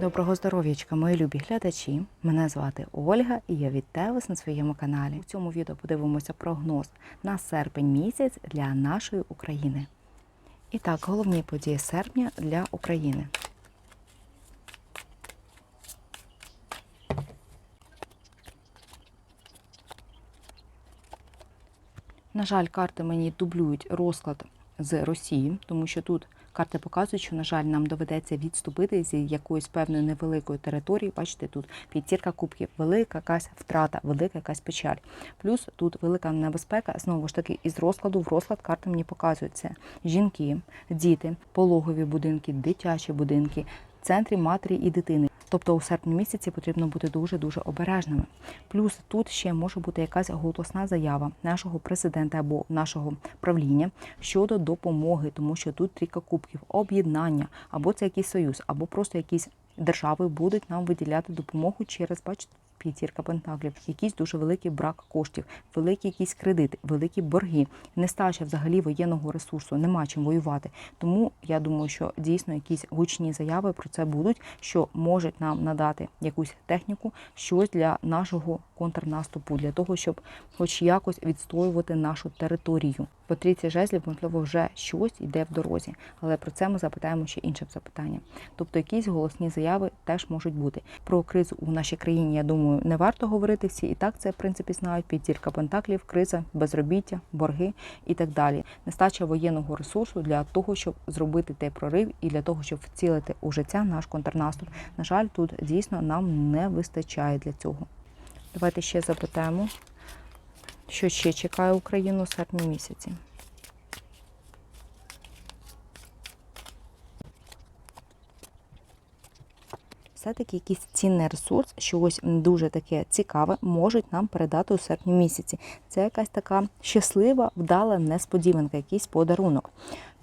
Доброго здоров'ячка, мої любі глядачі. Мене звати Ольга і я вітаю вас на своєму каналі. У цьому відео подивимося прогноз на серпень місяць для нашої України. І так, головні події серпня для України. На жаль, карти мені дублюють розклад з Росії, тому що тут карти показують, що, на жаль, нам доведеться відступити з якоїсь певної невеликої території. Бачите, тут п'ятірка кубків, велика якась втрата, велика якась печаль. Плюс тут велика небезпека. Знову ж таки, із розкладу в розклад карти мені показують жінки, діти, пологові будинки, дитячі будинки, центрі матері і дитини. Тобто у серпні місяці потрібно бути дуже дуже обережними. Плюс тут ще може бути якась голосна заява нашого президента або нашого правління щодо допомоги, тому що тут трійка кубків, об'єднання, або це якийсь союз, або просто якісь держави будуть нам виділяти допомогу через, бачите, п'ятірка пентаклів, якийсь дуже великий брак коштів, великі якісь кредити, великі борги, нестача взагалі воєнного ресурсу, нема чим воювати. Тому я думаю, що дійсно якісь гучні заяви про це будуть, що можуть нам надати якусь техніку, щось для нашого контрнаступу, для того, щоб хоч якось відстоювати нашу територію. По трійці жезлів, можливо, вже щось йде в дорозі, але про це ми запитаємо ще іншим запитанням. Тобто якісь голосні заяви теж можуть бути. Про кризу у нашій країні, я думаю, не варто говорити. Всі і так це в принципі знають. П'ятірка пентаклів, криза, безробіття, борги і так далі. Нестача воєнного ресурсу для того, щоб зробити той прорив і для того, щоб вцілити у життя наш контрнаступ. На жаль, тут дійсно нам не вистачає для цього. Давайте ще запитаємо, що ще чекає Україну у серпні місяці. Все-таки якийсь цінний ресурс, щось дуже таке цікаве, можуть нам передати у серпні місяці. Це якась така щаслива, вдала несподіванка, якийсь подарунок.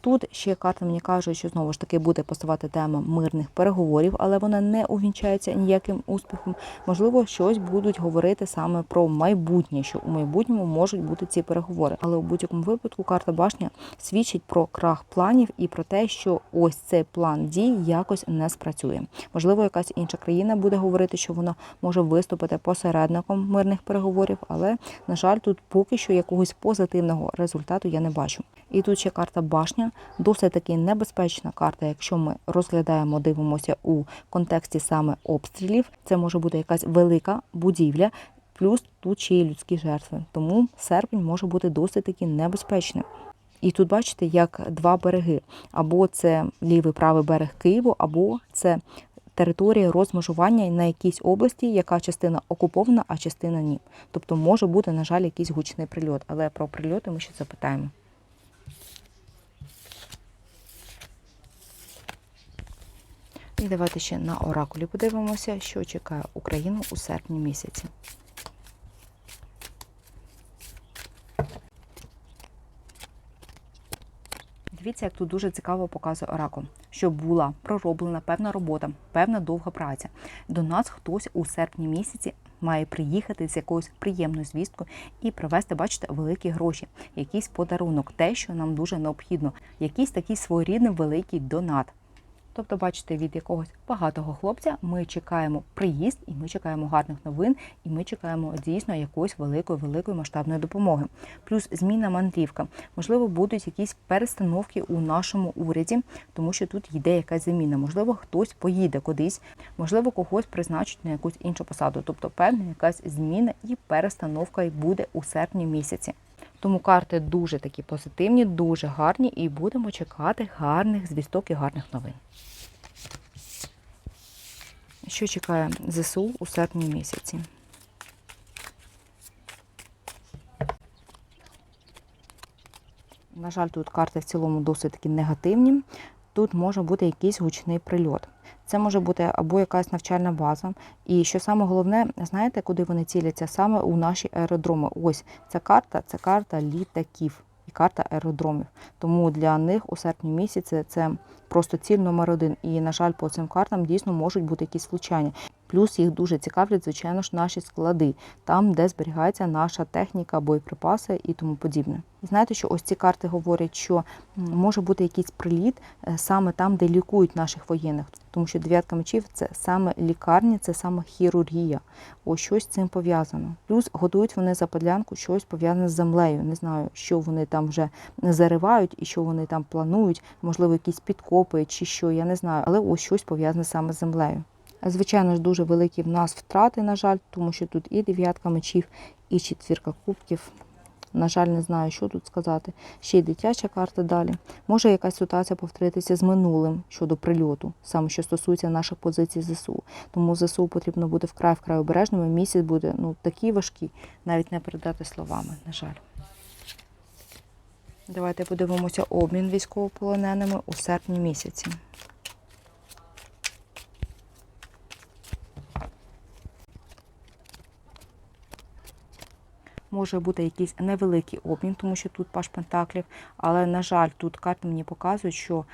Тут ще карта мені каже, що знову ж таки буде поставати тема мирних переговорів, але вона не увінчається ніяким успіхом. Можливо, щось будуть говорити саме про майбутнє, що у майбутньому можуть бути ці переговори. Але у будь-якому випадку карта башня свідчить про крах планів і про те, що ось цей план дій якось не спрацює. Можливо, якась інша країна буде говорити, що вона може виступити посередником мирних переговорів, але на жаль, тут поки що якогось позитивного результату я не бачу. І тут ще карта башня, досить таки небезпечна карта, якщо ми розглядаємо, дивимося у контексті саме обстрілів. Це може бути якась велика будівля, плюс тут ще є людські жертви. Тому серпень може бути досить таки небезпечним. І тут бачите, як два береги: або це лівий правий берег Києву, або це територія розмежування на якійсь області, яка частина окупована, а частина ні. Тобто може бути, на жаль, якийсь гучний прильот. Але про прильоти ми ще запитаємо. І давайте ще на оракулі подивимося, що чекає Україну у серпні місяці. Дивіться, як тут дуже цікаво показує оракул, що була пророблена певна робота, певна довга праця. До нас хтось у серпні місяці має приїхати з якоюсь приємною звісткою і привезти, бачите, великі гроші, якийсь подарунок, те, що нам дуже необхідно, якийсь такий своєрідний великий донат. Тобто, бачите, від якогось багатого хлопця ми чекаємо приїзд, і ми чекаємо гарних новин, і ми чекаємо дійсно якоїсь великої, великої масштабної допомоги. Плюс зміна мандрівка. Можливо, будуть якісь перестановки у нашому уряді, тому що тут йде якась заміна. Можливо, хтось поїде кудись, можливо, когось призначать на якусь іншу посаду. Тобто, певна якась зміна і перестановка буде у серпні місяці. Тому карти дуже такі позитивні, дуже гарні, і будемо чекати гарних звісток і гарних новин. Що чекає ЗСУ у серпні місяці? На жаль, тут карти в цілому досить такі негативні. Тут може бути якийсь гучний прильот. Це може бути або якась навчальна база. І що саме головне, знаєте, куди вони ціляться? Саме у наші аеродроми. Ось ця карта це карта літаків і карта аеродромів. Тому для них у серпні місяці це просто ціль номер один. І, на жаль, по цим картам дійсно можуть бути якісь влучання. Плюс їх дуже цікавлять, звичайно ж, наші склади, там, де зберігається наша техніка, боєприпаси і тому подібне. І знаєте, що ось ці карти говорять, що може бути якийсь приліт е, саме там, де лікують наших воєнних, тому що дев'ятка мечів це саме лікарня, це саме хірургія. Ось щось з цим пов'язано. Плюс готують вони западлянку щось пов'язане з землею. Не знаю, що вони там вже заривають і що вони там планують, можливо, якісь підкопи чи що, я не знаю, але ось щось пов'язане саме з землею. Звичайно ж, дуже великі в нас втрати, на жаль, тому що тут і дев'ятка мечів, і четвірка кубків. На жаль, не знаю, що тут сказати. Ще й дитяча карта далі. Може якась ситуація повторитися з минулим щодо прильоту, саме що стосується наших позицій ЗСУ. Тому ЗСУ потрібно бути вкрай вкрай обережними. Місяць буде ну такий важкий, навіть не передати словами, на жаль. Давайте подивимося обмін військовополоненими у серпні місяці. Може бути якийсь невеликий обмін, тому що тут паш пентаклів. Але, на жаль, тут карти мені показують, що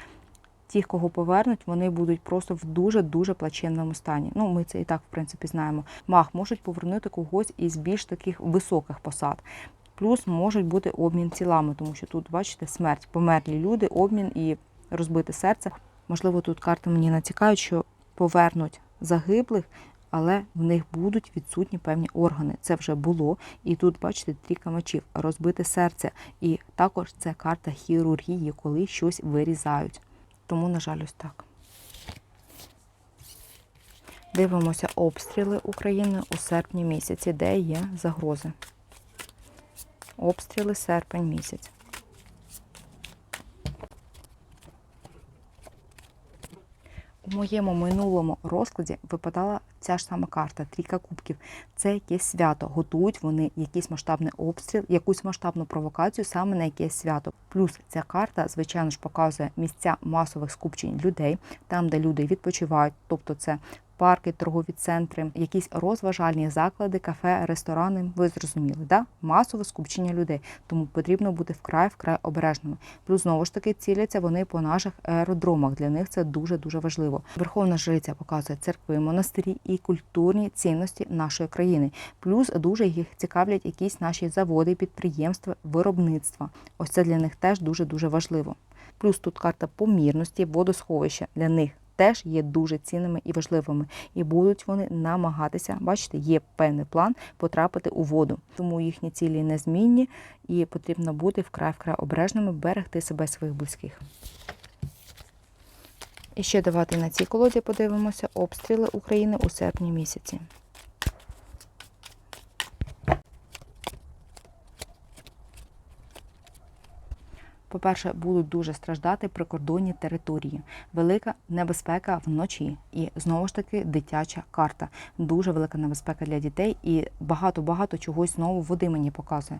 ті, кого повернуть, вони будуть просто в дуже-дуже плачевному стані. Ну, ми це і так, в принципі, знаємо. Маг можуть повернути когось із більш таких високих посад. Плюс можуть бути обмін тілами, тому що тут, бачите, смерть, померлі люди, обмін і розбите серце. Можливо, тут карти мені натякають, що повернуть загиблих, але в них будуть відсутні певні органи. Це вже було. І тут, бачите, трійка мечів, розбите серце. І також це карта хірургії, коли щось вирізають. Тому, на жаль, ось так. Дивимося обстріли України у серпні місяці, де є загрози. Обстріли серпень місяць. У моєму минулому розкладі випадала ця ж сама карта Трійка кубків. Це якесь свято. Готують вони якийсь масштабний обстріл, якусь масштабну провокацію саме на якесь свято. Плюс ця карта, звичайно ж, показує місця масових скупчень людей, там, де люди відпочивають, тобто це. Парки, торгові центри, якісь розважальні заклади, кафе, ресторани. Ви зрозуміли, да? масове скупчення людей. Тому потрібно бути вкрай вкрай обережними. Плюс знову ж таки ціляться вони по наших аеродромах. Для них це дуже дуже важливо. Верховна жриця показує церкви, монастирі і культурні цінності нашої країни. Плюс дуже їх цікавлять якісь наші заводи, підприємства, виробництва. Ось це для них теж дуже дуже важливо. Плюс тут карта помірності, водосховища для них теж є дуже цінними і важливими, і будуть вони намагатися, бачите, є певний план потрапити у воду. Тому їхні цілі незмінні, і потрібно бути вкрай вкрай обережними, берегти себе своїх близьких. І ще давайте на цій колоді подивимося обстріли України у серпні місяці. По-перше, будуть дуже страждати прикордонні території, велика небезпека вночі, і знову ж таки дитяча карта. Дуже велика небезпека для дітей, і багато багато чогось знову води мені показує.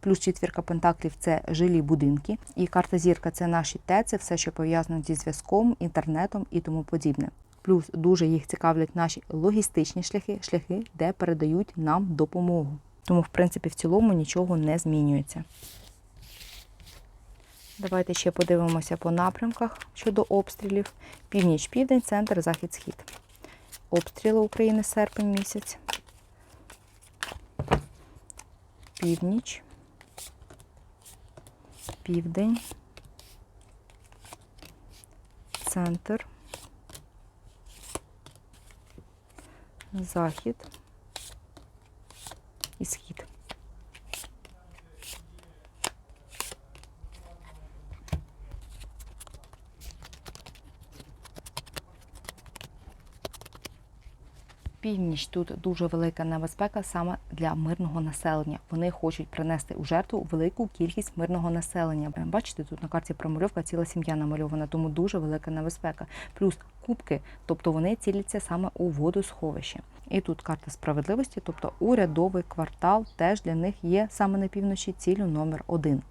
Плюс четвірка пентаклів це жилі будинки, і карта зірка це наші ТЕЦи, все, що пов'язано зі зв'язком, інтернетом і тому подібне. Плюс дуже їх цікавлять наші логістичні шляхи, шляхи, де передають нам допомогу. Тому, в принципі, в цілому нічого не змінюється. Давайте ще подивимося по напрямках щодо обстрілів. Північ, південь, центр, захід, схід. Обстріли України серпень місяць. Північ. Південь. Центр. Захід і схід. Північ тут дуже велика небезпека саме для мирного населення. Вони хочуть принести у жертву велику кількість мирного населення. Бачите, тут на карті промальовка ціла сім'я намальована, тому дуже велика небезпека. Плюс кубки, тобто вони ціляться саме у водосховище. І тут карта справедливості, тобто урядовий квартал теж для них є саме на півночі цілю номер один.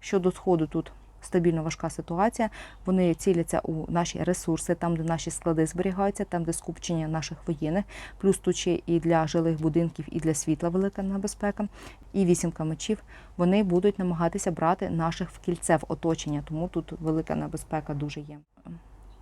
Щодо сходу тут стабільно важка ситуація. Вони ціляться у наші ресурси, там, де наші склади зберігаються, там, де скупчення наших воєнних, плюс тут ще і для жилих будинків, і для світла велика небезпека. І вісімка мечів вони будуть намагатися брати наших в кільце в оточення, тому тут велика небезпека дуже є.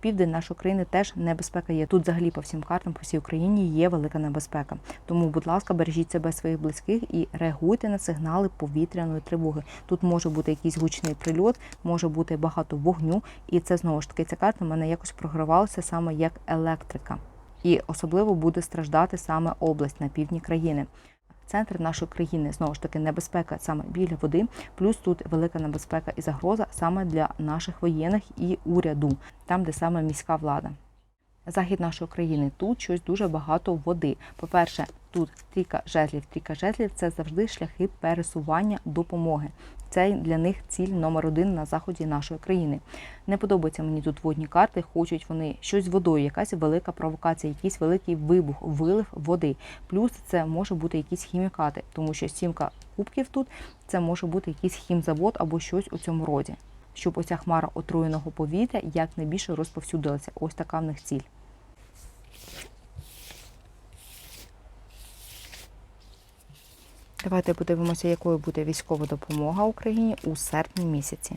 Південь нашої країни теж небезпека є. Тут взагалі по всім картам, по всій Україні є велика небезпека. Тому, будь ласка, бережіть себе своїх близьких і реагуйте на сигнали повітряної тривоги. Тут може бути якийсь гучний прильот, може бути багато вогню, і це знову ж таки ця карта в мене якось програвалася саме як електрика. І особливо буде страждати саме область на півдні країни. Центр нашої країни знову ж таки небезпека саме біля води, плюс тут велика небезпека і загроза саме для наших воєнних і уряду, там, де саме міська влада. Захід нашої країни тут щось дуже багато води. По-перше, тут трійка жезлів. Трійка жезлів це завжди шляхи пересування допомоги. Це для них ціль номер один на заході нашої країни. Не подобаються мені тут водні карти. Хочуть вони щось з водою, якась велика провокація, якийсь великий вибух, вилив води. Плюс це може бути якісь хімікати, тому що сімка кубків тут це може бути якийсь хімзавод або щось у цьому роді. Щоб оця хмара отруєного повітря якнайбільше розповсюдилася. Ось така в них ціль. Давайте подивимося, якою буде військова допомога Україні у серпні місяці.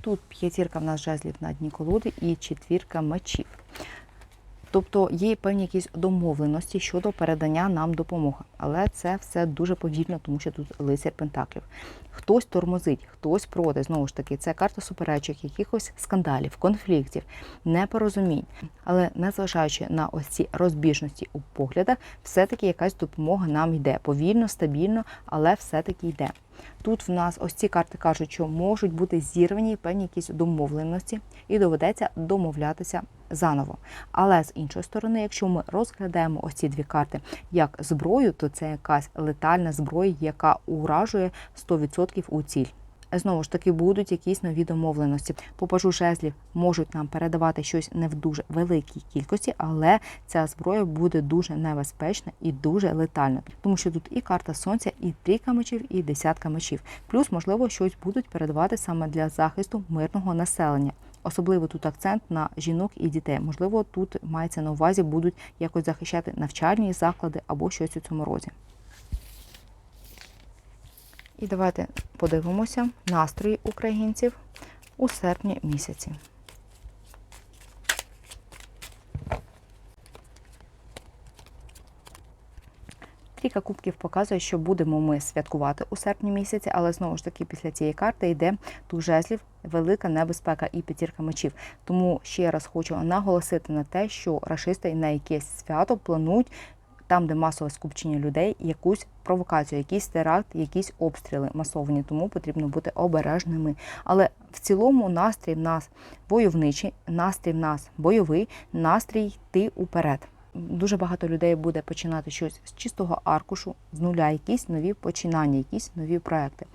Тут п'ятірка в нас жезлів на дні колоди і четвірка мечів. Тобто є певні якісь домовленості щодо передання нам допомоги, але це все дуже повільно, тому що тут лицар Пентаклів. Хтось тормозить, хтось проти. Знову ж таки, це карта суперечок, якихось скандалів, конфліктів, непорозумінь. Але незважаючи на ось ці розбіжності у поглядах, все-таки якась допомога нам йде повільно, стабільно, але все-таки йде. Тут в нас ось ці карти кажуть, що можуть бути зірвані певні якісь домовленості, і доведеться домовлятися заново. Але з іншої сторони, якщо ми розглядаємо ось ці дві карти як зброю, то це якась летальна зброя, яка уражує 100% у ціль. Знову ж таки, будуть якісь нові домовленості. По пажу жезлів можуть нам передавати щось не в дуже великій кількості, але ця зброя буде дуже небезпечна і дуже летальна, тому що тут і карта сонця, і трійка мечів, і десятка мечів. Плюс, можливо, щось будуть передавати саме для захисту мирного населення. Особливо тут акцент на жінок і дітей. Можливо, тут мається на увазі, будуть якось захищати навчальні заклади або щось у цьому роді. І давайте подивимося настрої українців у серпні місяці. Трійка кубків показує, що будемо ми святкувати у серпні місяці, але знову ж таки після цієї карти йде туз жезлів, велика небезпека і п'ятірка мечів. Тому ще раз хочу наголосити на те, що рашисти на якесь свято планують там, де масове скупчення людей, якусь провокацію, якийсь теракт, якісь обстріли масовані, тому потрібно бути обережними. Але в цілому настрій в нас войовничий, настрій в нас бойовий, настрій йти уперед. Дуже багато людей буде починати щось з чистого аркушу, з нуля, якісь нові починання, якісь нові проекти.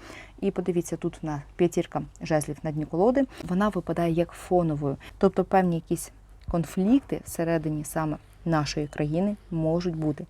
І подивіться, тут в нас п'ятірка жезлів на дні колоди. Вона випадає як фоновою, тобто певні якісь конфлікти всередині саме нашої країни можуть бути.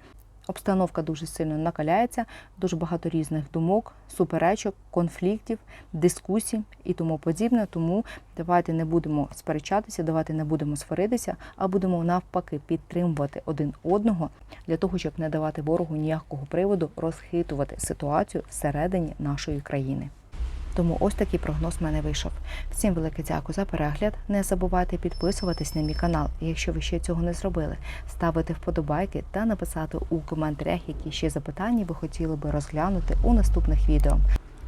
Обстановка дуже сильно накаляється, дуже багато різних думок, суперечок, конфліктів, дискусій і тому подібне. Тому давайте не будемо сперечатися, давайте не будемо сваритися, а будемо навпаки підтримувати один одного для того, щоб не давати ворогу ніякого приводу розхитувати ситуацію всередині нашої країни. Тому ось такий прогноз в мене вийшов. Всім велике дякую за перегляд. Не забувайте підписуватись на мій канал, якщо ви ще цього не зробили, ставити вподобайки та написати у коментарях, які ще запитання ви хотіли би розглянути у наступних відео.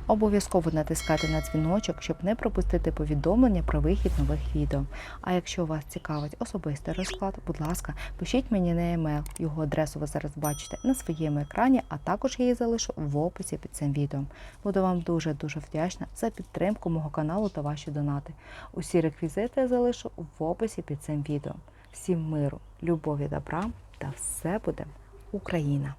Обов'язково натискайте на дзвіночок, щоб не пропустити повідомлення про вихід нових відео. А якщо вас цікавить особистий розклад, будь ласка, пишіть мені на емейл. Його адресу ви зараз бачите на своєму екрані, а також я її залишу в описі під цим відео. Буду вам дуже-дуже вдячна за підтримку мого каналу та ваші донати. Усі реквізити я залишу в описі під цим відео. Всім миру, любові, добра та все буде Україна!